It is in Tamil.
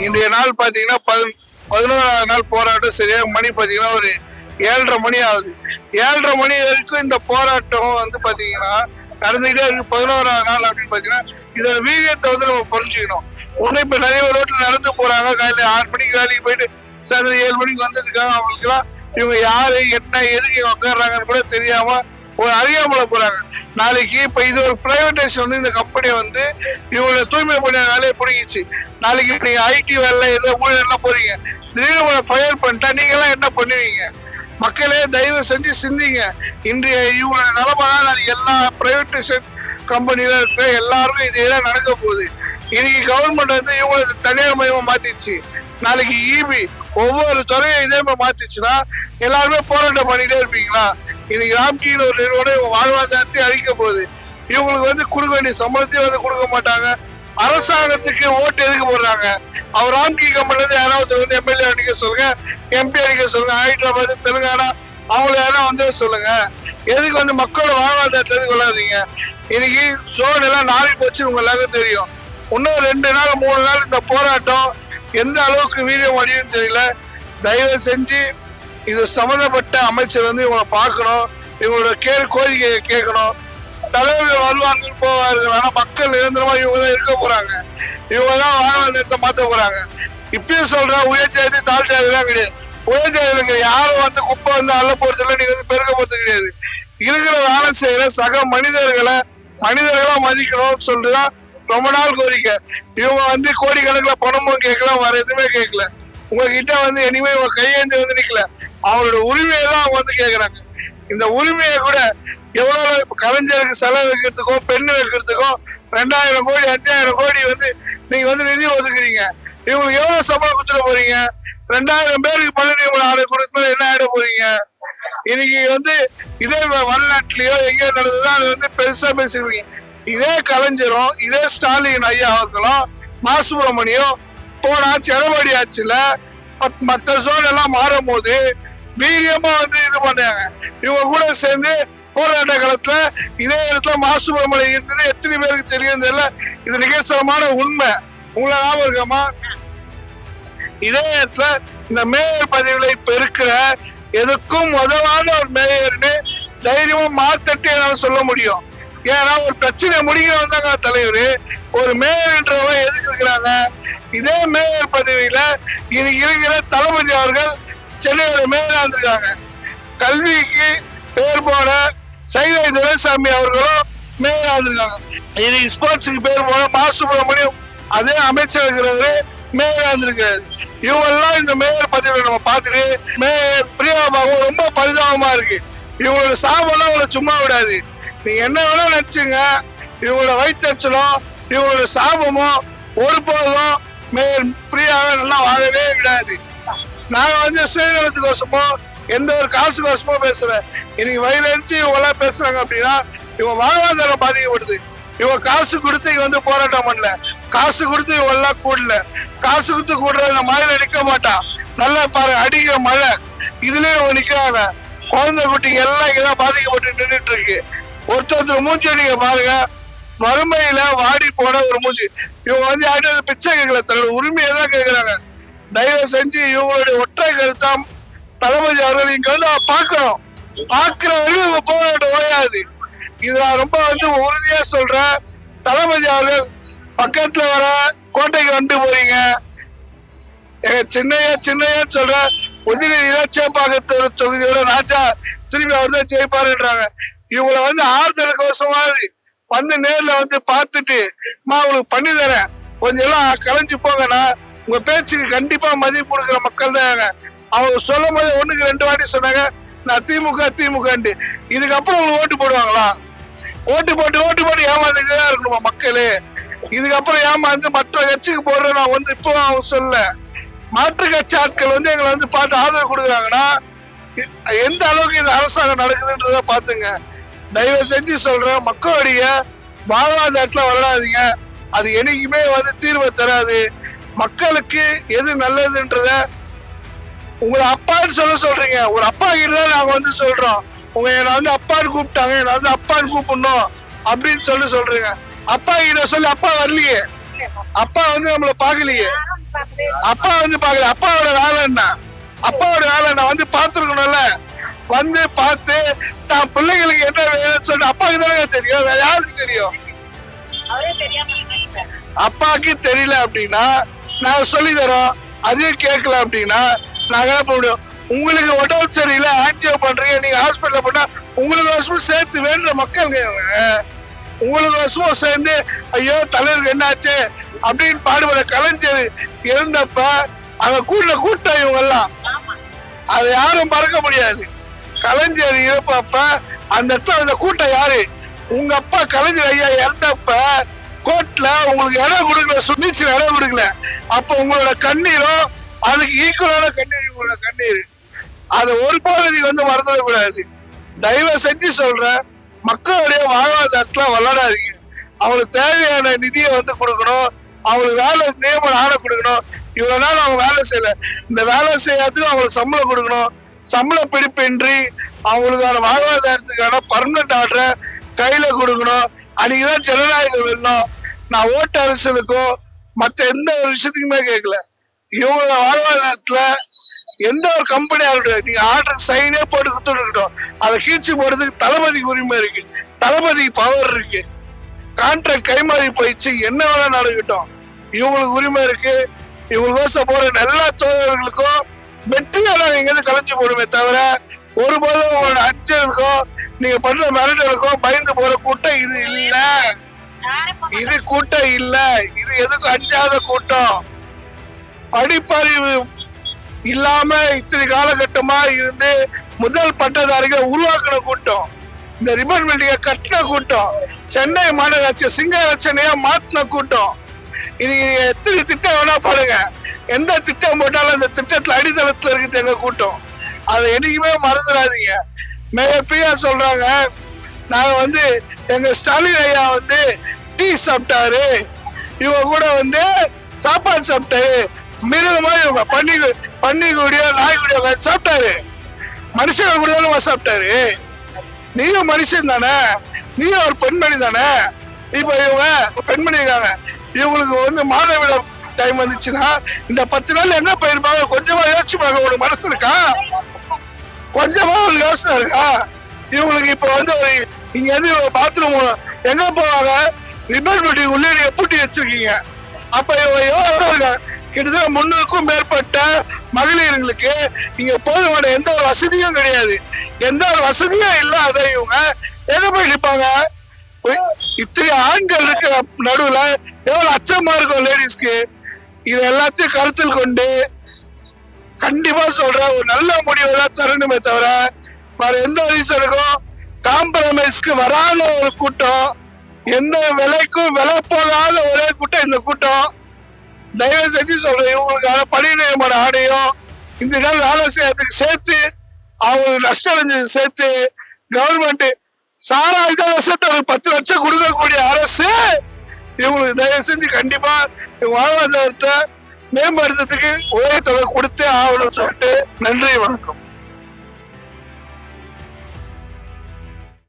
இன்றைய நாள் பார்த்தீங்கன்னா பதி- பதினோராவது நாள் போராட்டம் சரியாக மணி பார்த்தீங்கன்னா ஒரு ஏழரை மணி ஆகுது. ஏழரை மணி வரைக்கும் இந்த போராட்டம் வந்து பார்த்தீங்கன்னா நடந்துகிட்டே இருக்கு. பதினோராவது நாள் அப்படின்னு பார்த்தீங்கன்னா இதோட வீரியத்தை வந்து நம்ம புரிஞ்சுக்கணும். உடனே இப்போ நிறைய ரோட்டில் நடந்து போறாங்க. காலையில் ஆறு மணிக்கு வேலைக்கு போயிட்டு சாயந்தரம் ஏழு மணிக்கு வந்துருக்காங்க அவங்களுக்குலாம் இவங்க யாரு என்ன எதுக்கு உட்காடுறாங்கன்னு கூட தெரியாம ஒரு அறியாமல போறாங்க. நாளைக்கு இப்ப இது ஒரு பிரைவேடைசேஷன் வந்து இந்த கம்பெனி வந்து இவங்களை தூய்மை பண்ண வேலையை பிடிங்கிச்சு. நாளைக்கு நீங்க ஐடி வேலை ஏதோ ஊழியர்லாம் போறீங்க. திடீர்னு உங்களை ஃபயர் பண்ணிட்டா நீங்க எல்லாம் என்ன பண்ணுவீங்க? மக்களே தயவு செஞ்சு சிந்திங்க. இன்றைய இவங்களோட நிலமை தான் நாளைக்கு எல்லா பிரைவேடைசேஷன் கம்பெனில இருக்கிற எல்லாருக்கும் இதே தான் நடக்க போகுது. இன்னைக்கு கவர்மெண்ட் வந்து இவங்களை தனியார் மையமா மாத்திச்சு நாளைக்கு இபி ஒவ்வொரு துறையும் இதே மாதிரி மாத்திச்சுன்னா எல்லாருமே போராட்டம் பண்ணிட்டே இருப்பீங்களா? இன்னைக்கு ராம்கின்னு ஒரு நிறுவனம் வாழ்வாதாரத்தை அழிக்க போகுது. இவங்களுக்கு வந்து கொடுக்க வேண்டிய சம்பளத்தையும் வந்து கொடுக்க மாட்டாங்க. அரசாங்கத்துக்கு ஓட்டு எதுக்கு போடுறாங்க? அவர் ராம்கி கம்பெனில இருந்து யாராவது வந்து எம்எல்ஏ அடிக்க சொல்லுங்க எம்பி அடிக்க சொல்லுங்க ஹைதராபாத் தெலுங்கானா அவங்கள யாரும் வந்து சொல்லுங்க. எதுக்கு வந்து மக்களோட வாழ்வாதாரத்தை எதுக்கு விளாடுறீங்க இன்னைக்கு சோன் எல்லாம் நாளைக்கு போச்சு உங்க எல்லாருக்கும் தெரியும். இன்னும் ரெண்டு நாள் மூணு நாள் இந்த போராட்டம் எந்த அளவுக்கு வீரியம் அடியும் தெரியல. தயவு செஞ்சு இது சம்மந்தப்பட்ட அமைச்சர் வந்து இவங்களை பார்க்கணும். இவங்களோட கேள் கோரிக்கையை கேட்கணும். தலைவர்கள் வருவார்கள் போவார்கள் ஆனா மக்கள் நிரந்தரமா இவங்க தான் இருக்க போறாங்க. இவங்க தான் வாழ்வாதாரத்தை மாத்த போறாங்க. இப்பயும் சொல்ற உயர் ஜாதி தாழ் ஜாதிலாம் கிடையாது. உயர் யாரும் வந்து குப்பை வந்து அள்ள போறது இல்லை நீங்க வந்து பெருக்க போறது கிடையாது. இருக்கிற வேலை செய்யற சக மனிதர்களை மனிதர்களா மதிக்கணும்னு சொல்லிட்டுதான் ரொம்ப நாள் கோரிக்கை. இவங்க வந்து கோடிக்கணக்கில் பணமும் கேட்கல வேற எதுவுமே கேட்கல. உங்ககிட்ட வந்து இனிமே உங்க கையேந்து வந்து நிக்கல. அவங்களோட உரிமையை தான் அவங்க வந்து கேக்குறாங்க. இந்த உரிமையை கூட எவ்வளவு கலைஞருக்கு செலவு வைக்கிறதுக்கோ பெண்ணு வைக்கிறதுக்கோ ரெண்டாயிரம் கோடி அஞ்சாயிரம் கோடி வந்து நீங்க வந்து நிதி ஒதுக்குறீங்க. இவங்களுக்கு எவ்வளவு சம்பளம் கொடுத்துட போறீங்க? ரெண்டாயிரம் பேருக்கு பழனி உங்களை ஆடு கொடுத்தா என்ன ஆயிட போறீங்க? இன்னைக்கு வந்து இதே வடநாட்டிலேயோ எங்கேயோ நடந்ததுதான் அது வந்து பெருசா பேசிருப்பீங்க இதே கலைஞரும் இதே ஸ்டாலின் ஐயா அவர்களும் மா சுப்பிரமணியம் போன செலவடி எடப்பாடி ஆட்சியில மத்- மத்த சோன் எல்லாம் மாறும் போது வீரியமா வந்து இது பண்ணாங்க இவங்க கூட சேர்ந்து போராட்ட காலத்துல இதே இடத்துல மாசுபமலை இருந்தது எத்தனை பேருக்கு தெரியும் தெரியல. இது நிகழ்ச்சமான உண்மை. உங்களை ஞாபகம் இருக்கமா? இதே இடத்துல இந்த மேயர் பதவிகளை இப்ப இருக்கிற எதுக்கும் உதவான ஒரு மேயர்னு தைரியமா மாத்தட்டு என்னால சொல்ல முடியும். ஏன்னா ஒரு பிரச்சனை முடிக்கிறவன் தாங்க தலைவர். ஒரு மேயர்ன்றவங்க எதுக்கு இருக்கிறாங்க? இதே மேயர் பதவியில இனி இருக்கிற தளபதி அவர்கள் சென்னையோட மேயரா இருந்திருக்காங்க. கல்விக்கு பேர் போன சைதை துரைசாமி அவர்களும் மேயரா இருந்திருக்காங்க. இனி ஸ்போர்ட்ஸுக்கு பேர் போன மா சுப்பிரமணியம் அதே அமைச்சர் இருக்கிறவரு மேயரா இருந்திருக்காரு. இவங்கெல்லாம் இந்த மேயர் பதவியில நம்ம பார்த்துட்டு மேயர் பிரியாபாவும் ரொம்ப பரிதாபமா இருக்கு. இவங்களோட சாபம்லாம் உங்களை சும்மா விடாது. நீ என்ன வேணா நினைச்சுங்க. இவங்களோட வயிற்றுச்சலும் இவங்களோட சாபமும் ஒரு போதும் மேயர் பிரியாவை நல்லா வாழவே விடாது. நாங்க வந்து சுயநலத்துக்கோசமோ எந்த ஒரு காசுக்கோசமோ பேசுறேன். இன்னைக்கு வயிறறிஞ்சு இவங்க எல்லாம் பேசுறாங்க அப்படின்னா இவங்க வாழ்வாதாரம் பாதிக்கப்படுது. இவங்க காசு கொடுத்து இங்க வந்து போராட்டம் பண்ணல. காசு கொடுத்து இவங்க எல்லாம் கூடல. காசு கொடுத்து கூடுற இந்த மழையில நிக்க மாட்டான் நல்லா பாரு அடிக்கிற மழை. இதுலயே இவங்க நிக்கிறாங்க. குழந்தை குட்டிங்க எல்லாம் இங்கதான் பாதிக்கப்பட்டு நின்றுட்டு இருக்கு. ஒருத்தர் மூஞ்சி பாருங்க. வறுமையில வாடி போன ஒரு மூச்சு இவங்க வந்து யார்கிட்ட பிச்சை கேட்கல. தன்னோட உரிமையை தான் கேட்கிறாங்க. தயவு செஞ்சு இவங்களுடைய ஒற்றை கருத்தாம் தளபதி அவர்கள் இங்க வந்து பார்க்கணும். பார்க்கிற வரையும் இவங்க போராட்டம் ஓயாது இது நான் ரொம்ப வந்து உறுதியா சொல்றேன். தளபதி அவர்கள் பக்கத்துல வர கோட்டைக்கு வந்து போறீங்க. எங்க சின்னையா சின்னையா சொல்ற உதயநிதி தான் சேப்பாக்கத்தோட தொகுதியோட ராஜா. திரும்பி அவர் தான் ஜெயிப்பாருன்றாங்க. இவங்களை வந்து ஆறுதலுக்கோசமாவது வந்து நேர்ல வந்து பார்த்துட்டு மா உங்களுக்கு பண்ணி தரேன். கொஞ்சம் எல்லாம் கலைஞ்சு போங்கண்ணா. உங்க பேச்சுக்கு கண்டிப்பா மதிப்பு கொடுக்குற மக்கள் தான் அவங்க சொல்லும் போது ஒண்ணுக்கு ரெண்டு வாட்டி சொன்னாங்க. நான் திமுக திமுகன்ட்டு. இதுக்கப்புறம் உங்களுக்கு ஓட்டு போடுவாங்களா? ஓட்டு போட்டு ஓட்டு போட்டு ஏமாந்துட்டு தான் இருக்கணுமா மக்களே? இதுக்கப்புறம் ஏமாந்து மற்ற கட்சிக்கு போடுற நான் வந்து இப்போ அவங்க சொல்ல மாற்று கட்சி ஆட்கள் வந்து எங்களை வந்து பார்த்து ஆதரவு கொடுக்குறாங்கன்னா எந்த அளவுக்கு இந்த அரசாங்கம் நடக்குதுன்றத பாத்துங்க தயவு செஞ்சு சொல்றேன் மக்களுடைய வாழ்வாதாரத்துல வளராதீங்க. அது என்னைக்குமே வந்து தீர்வை தராது. மக்களுக்கு எது நல்லதுன்றத உங்களை அப்பான்னு சொல்ல சொல்றீங்க. ஒரு அப்பா கிட்ட தான் நாங்க வந்து சொல்றோம். உங்க என்னை வந்து அப்பான்னு கூப்பிட்டாங்க என்னை வந்து அப்பான்னு கூப்பிடணும் அப்படின்னு சொல்லி சொல்றீங்க. அப்பா கிட்ட சொல்லி அப்பா வரலையே. அப்பா வந்து நம்மள பாக்கலையே அப்பா வந்து பாக்கல அப்பாவோட வேலை என்ன? அப்பாவோட வேலை என்ன? வந்து பாத்துருக்கணும்ல வந்து பார்த்து நான் பிள்ளைங்களுக்கு என்ன வேணும்னு சொல்லிட்டு அப்பாவுக்கு தானே தெரியும். வேற யாருக்கு தெரியும். அப்பாவுக்கு தெரியல அப்படின்னா நாங்க சொல்லி தரோம். அதையும் கேட்கல அப்படின்னா நாங்க என்ன பண்ண முடியும்? உங்களுக்கு உடம்பு சரியில்லை ஆன்ஜியோ பண்றீங்க. நீங்க ஹாஸ்பிட்டல் பண்ணா உங்களுக்கு வருஷமும் சேர்த்து வேண்டுற மக்கள். உங்களுக்கு வருஷமும் சேர்ந்து ஐயோ தலைவருக்கு என்னாச்சு அப்படின்னு பாடுபட கலைஞர் இருந்தப்ப அங்க கூட்ட கூட்டம் இவங்க எல்லாம் ஆமா. அதை யாரும் மறக்க முடியாது. கலைஞர் இறப்பப்ப அந்த இடத்துல அந்த கூட்டம் யாரு? உங்க அப்பா கலைஞர் ஐயா இறந்தப்ப கோர்ட்ல உங்களுக்கு இடம் கொடுக்கல சுன்னிச்சு இடம் கொடுக்கல. அப்ப உங்களோட கண்ணீரும் அதுக்கு ஈக்குவலான கண்ணீர் உங்களோட கண்ணீர். அதை ஒரு பகுதி வந்து மறந்துடக்கூடாது தயவு செஞ்சு சொல்றேன் மக்களுடைய வாழ்வாதாரத்துல வளராதீங்க. அவங்களுக்கு தேவையான நிதியை வந்து கொடுக்கணும். அவங்களுக்கு வேலை நியமன ஆணை கொடுக்கணும். இவ்வளவு நாள் அவங்க வேலை செய்யல. இந்த வேலை செய்யறதுக்கு அவங்களுக்கு சம்பளம் கொடுக்கணும். சம்பள பிடிப்பின்றி அவங்களுக்கான வாழ்வாதாரத்துக்கான பர்மனன்ட் ஆர்டரை கையில கொடுக்கணும். அன்னைக்குதான் ஜனநாயகம் வேணும் நான் ஓட்டு அரசலுக்கோ மற்ற எந்த ஒரு விஷயத்துக்குமே கேட்கல. இவங்களோட வாழ்வாதாரத்துல எந்த ஒரு கம்பெனியா இருக்கட்டும் நீங்க ஆர்டர் சைனே போட்டு கொடுத்துருக்கட்டும். அதை கீழ்ச்சி போடுறதுக்கு தளபதிக்கு உரிமை இருக்கு. தளபதிக்கு பவர் இருக்கு. கான்ட்ராக்ட் கைமாறி போயிடுச்சு. என்ன வேணா நடக்கட்டும். இவங்களுக்கு உரிமை இருக்கு. இவங்களுக்கோசம் போற எல்லா தோழர்களுக்கும் வெற்றியால எங்கேருந்து கலைஞ்சு போடுமே தவிர ஒருபோதும் உங்களோட அஞ்சலுக்கோ நீங்க பண்ற மிரட்டலுக்கோ பயந்து போற கூட்டம் இது இல்ல. இது கூட்டம் இல்ல. இது எதுக்கும் அஞ்சாத கூட்டம். படிப்பறிவு இல்லாம இத்தனை காலகட்டமா இருந்து முதல் பட்டதாரிகளை உருவாக்கின கூட்டம். இந்த ரிபன் பில்டிங்க கட்டின கூட்டம். சென்னை மாநகராட்சி சிங்க ரச்சனையா மாத்தின கூட்டம். இது எத்தனை திட்டம் வேணா பாருங்க. எந்த திட்டம் போட்டாலும் அந்த திட்டத்துல அடித்தளத்துல இருக்குது எங்க கூட்டம். அதை என்றைக்குமே மறந்துடாதீங்க. மிக பிரியா சொல்றாங்க நாங்க வந்து எங்க ஸ்டாலின் ஐயா வந்து டீ சாப்பிட்டாரு. இவங்க கூட வந்து சாப்பாடு சாப்பிட்டாரு. மிருகமா இவங்க பண்ணி பண்ணி கூடிய நாய் கூடிய சாப்பிட்டாரு. மனுஷங்க கூட சாப்பிட்டாரு. நீயும் மனுஷன் தானே. நீயும் ஒரு பெண்மணி தானே. இப்ப இவங்க பெண்மணி இருக்காங்க. இவங்களுக்கு வந்து மாதவிட டைம் வந்துச்சுன்னா இந்த பத்து நாள் என்ன போயிருப்பாங்க? கொஞ்சமா யோசிச்சு பாருங்க ஒரு மனசு இருக்கா? கொஞ்சமா ஒரு யோசனை இருக்கா? இவங்களுக்கு இப்ப வந்து ஒரு நீங்க எது பாத்ரூம் எங்க போவாங்க? ரிப்பன் பெட்டி உள்ளே நீங்க பூட்டி வச்சிருக்கீங்க. அப்ப இவங்க எவ்வளவு இருக்காங்க? கிட்டத்தட்ட முன்னூறுக்கும் மேற்பட்ட மகளிர்களுக்கு நீங்க போதுமான எந்த ஒரு வசதியும் கிடையாது. எந்த ஒரு வசதியும் இல்லாத இவங்க எங்க போய் நிற்பாங்க இத்தனை ஆண்கள் இருக்கிற நடுவுல எவ்வளவு அச்சமா இருக்கும் லேடிஸ்க்கு இது எல்லாத்தையும் கருத்தில் கொண்டு கண்டிப்பா சொல்றேன் ஒரு நல்ல முடிவு தான் தரணுமே தவிர வேற எந்த ரீசனுக்கும் காம்ப்ரமைஸ்க்கு வராத ஒரு கூட்டம் எந்த விலைக்கும் விலை போகாத ஒரே கூட்டம் இந்த கூட்டம். தயவு செஞ்சு சொல்றேன் இவங்களுக்கான பணி நியமன ஆணையம் இந்த நாள் வேலை செய்யறதுக்கு சேர்த்து அவங்க நஷ்டம் அடைஞ்சது சேர்த்து கவர்மெண்ட் சாராயுத வருஷத்தை ஒரு பத்து லட்சம் கொடுக்கக்கூடிய அரசு இவங்களுக்கு தயவு செஞ்சு கண்டிப்பா வாழ்வாதாரத்தை மேம்படுத்துறதுக்கு உதவித்தொகை கொடுத்தே ஆகணும்னு சொல்லிட்டு நன்றி வணக்கம்.